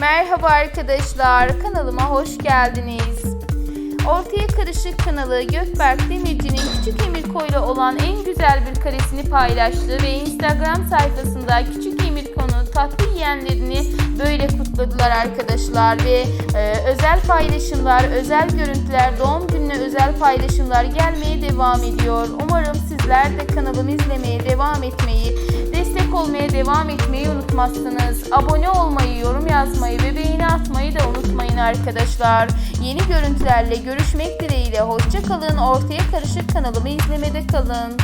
Merhaba arkadaşlar, kanalıma hoş geldiniz. Ortaya Karışık kanalı Gökberk Demirci'nin Küçük Emir Koy'la olan en güzel bir karesini paylaştı ve Instagram sayfasında Küçük Emir Ko'nun tatlı yiyenlerini böyle kutladılar arkadaşlar ve e, özel paylaşımlar, özel görüntüler, doğum gününe özel paylaşımlar gelmeye devam ediyor. Umarım sizler de kanalımı izlemeye devam etmeyi, destek olmaya devam etmeyi unutmazsınız. Abone olmayı, yazmayı ve beğeni atmayı da unutmayın arkadaşlar. Yeni görüntülerle görüşmek dileğiyle hoşça kalın. Ortaya Karışık kanalımı izlemede kalın.